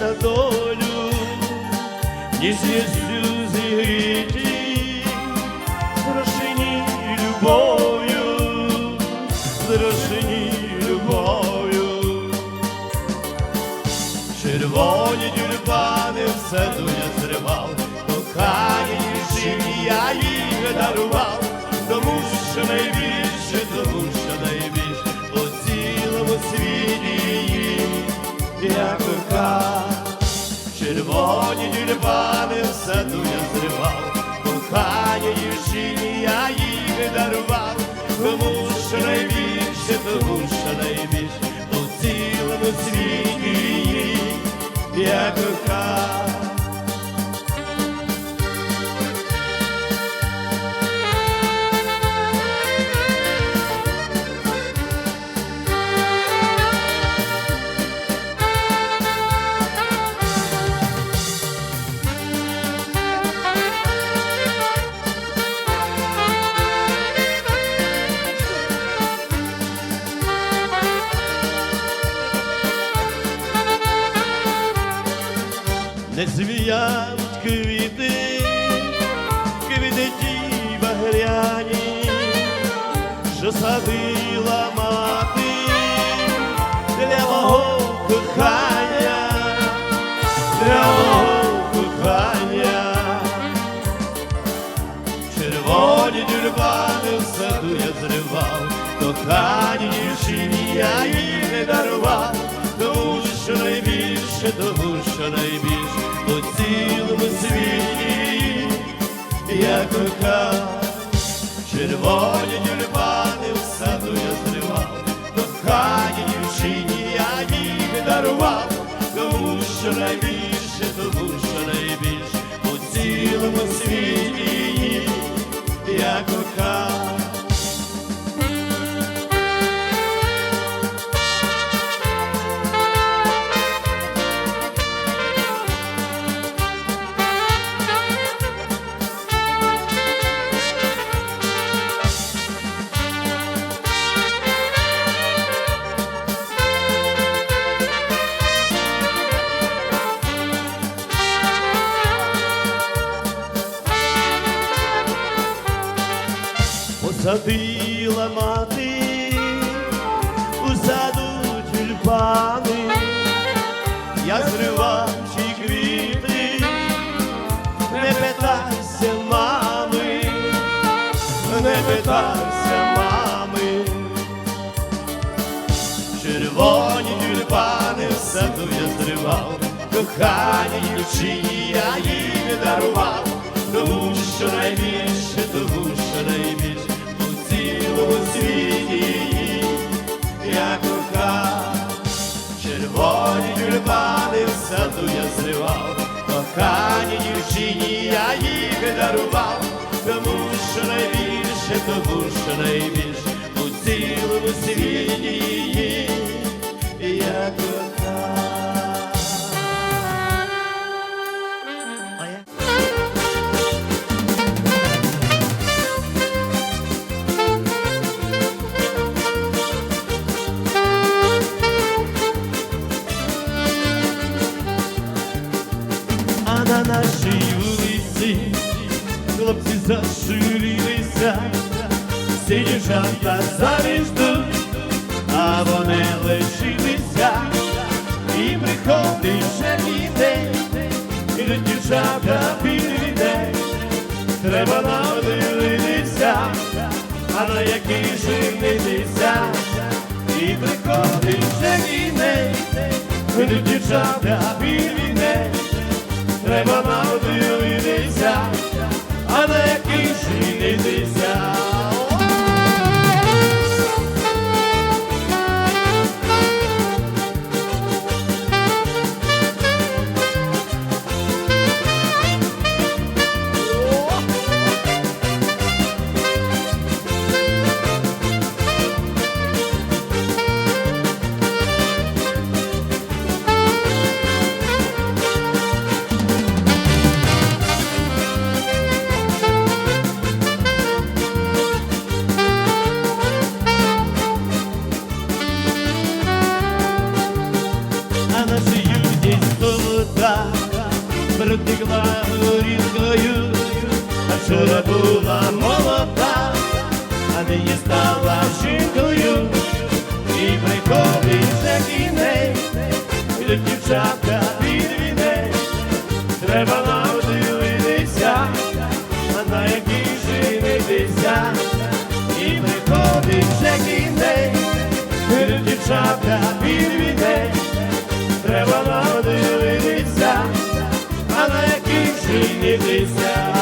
на долю, ніжністю зігріті, зрошені любов'ю, зрошені любов'ю. Червоні тюльпани в саду я зривав, кохані дівчині я їх дарував, тому що найбільше, Червоні тюльпани в саду я зривав, кохані дівчині я їх дарував, тому що найбільше, тому що найбільше по цілому світі. Я кохав. Не звіяють квіти, квіти ті багряні, що садила мати для мого кохання, для мого кохання. Червоні тюльпани в саду я зривав, кохані дівчині я їх не дарував, тому що найбільше, тому що найбільше кохав. Червоні тюльпани в саду я зривав, кохані дівчині я їх дарував, тому що найбільше, тому що найбільше по цілому світі я кохав. Посадила мати у саду тюльпани, я зривав ті квіти, не питайся мами, не питайся мами, червоні тюльпани в саду я зривав, кохані дівчині я їх дарував, тому що найбільше, тому що найбільше саду я зривав, кохані дівчині я їх дарував, тому що найбільше, тому що найбільше у цілому світі я кохав. ili ne, treba nam протекла горілкою, а вчора була молода, а нині стала жінкою, і приходить вже кінець, Ідуть дівчатка під вінець, треба нам дивитися, а на якій женитися, і приходить вже кінець, Ідуть дівчатка від війни. delícia.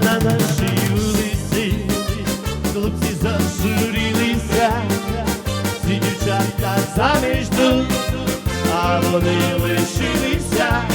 на нашій вулиці, хлопці зажурилися, всі дівчата заміж тут, а вони лишилися.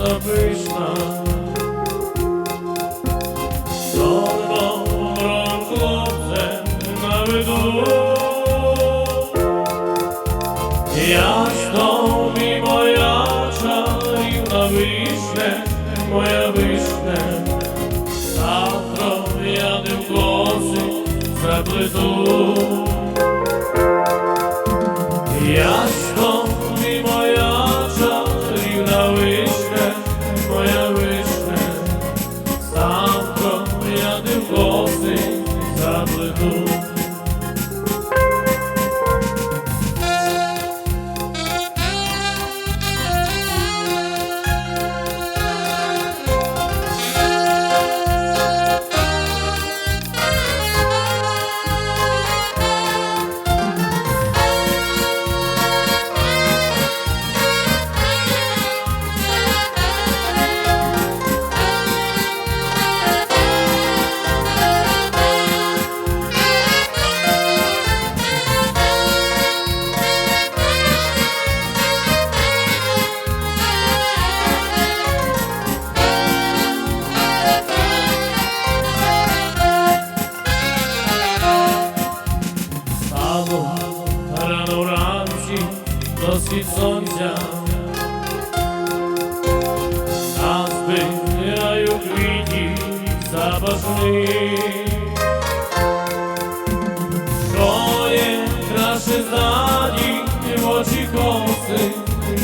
Та пишна. Збираю квіті запашні. Що є краще ззаді в очі коси,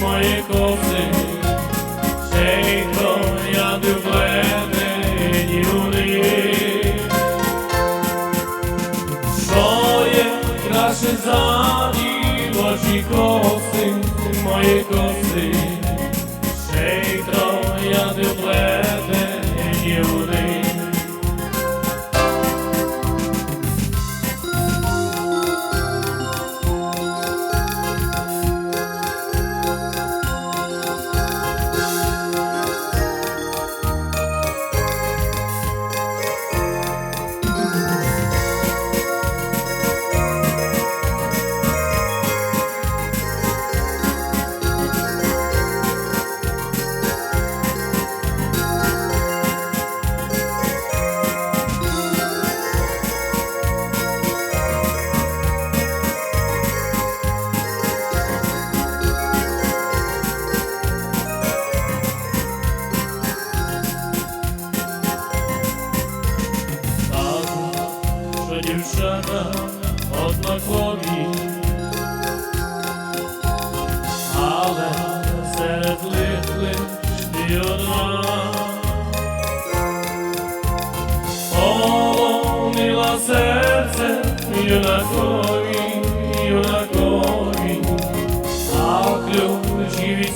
мої коси, ще й троянди вплетені у них. Що краще ззаді в очі коси, мої коси, Полонила серце юнакові, юнакові, а ключі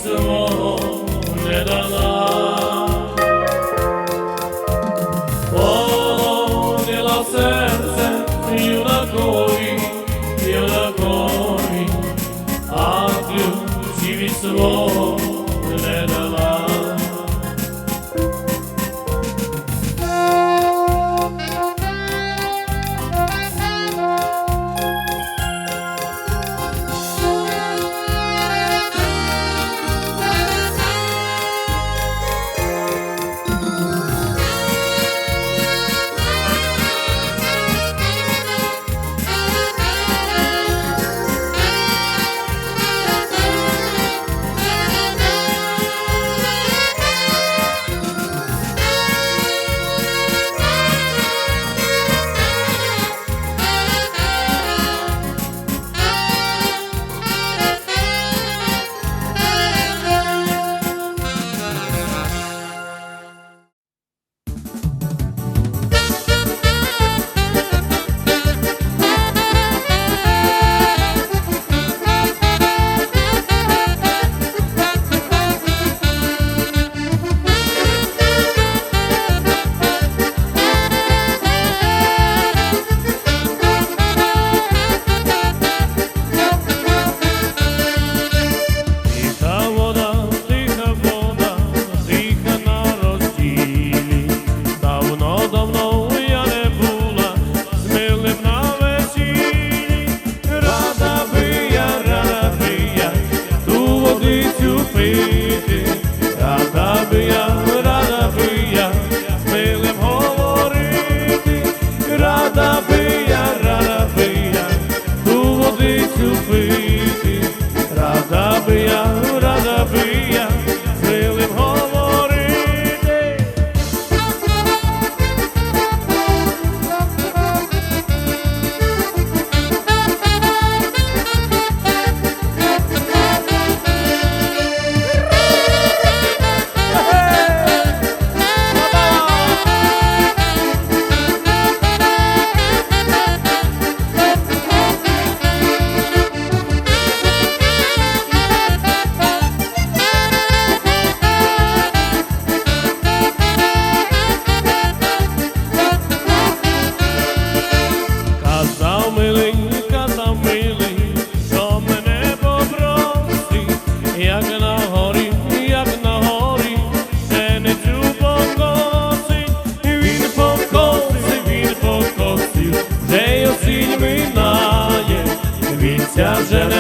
Dobrze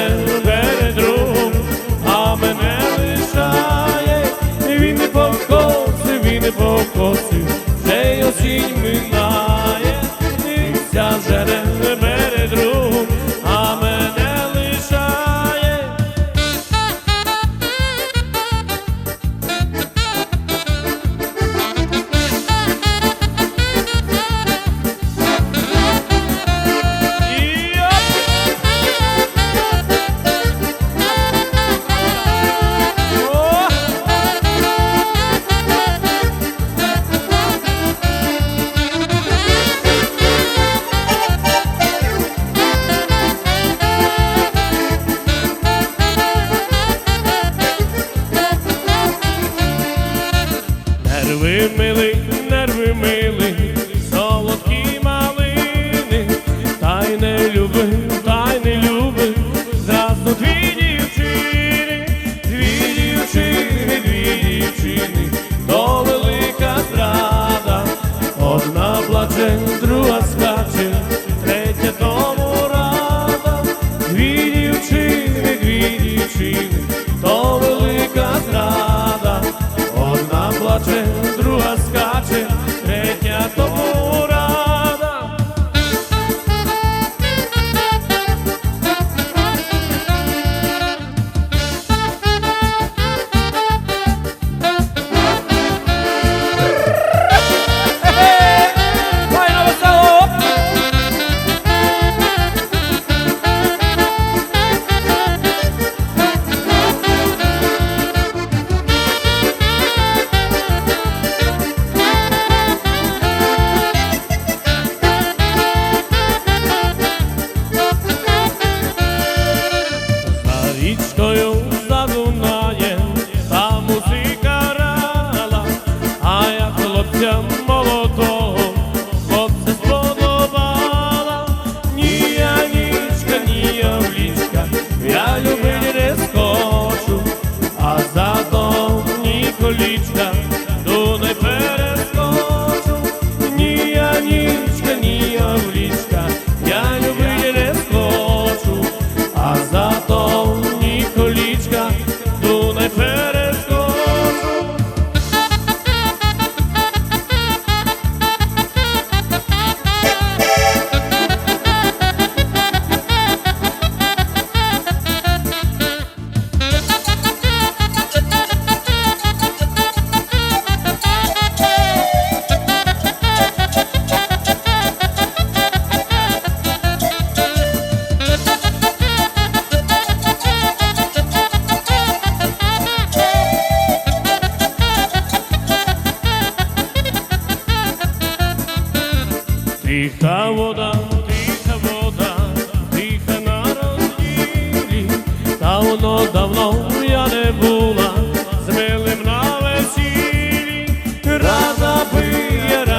Тиха вода, тиха вода, тиха на розділі, та воно давно я не була, з милим на весіллі, рада пиє.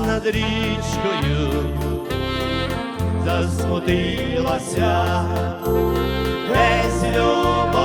Над річкою засмутилася, весь любов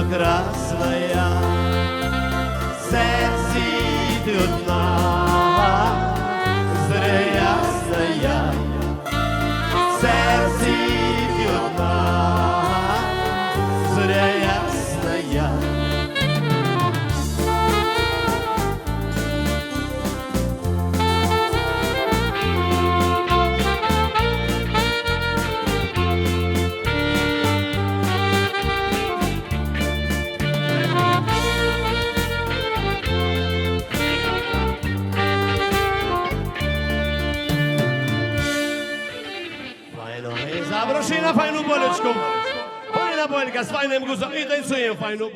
веснokraсная, сердце ты одна, kas fajnem guza i da im sujem no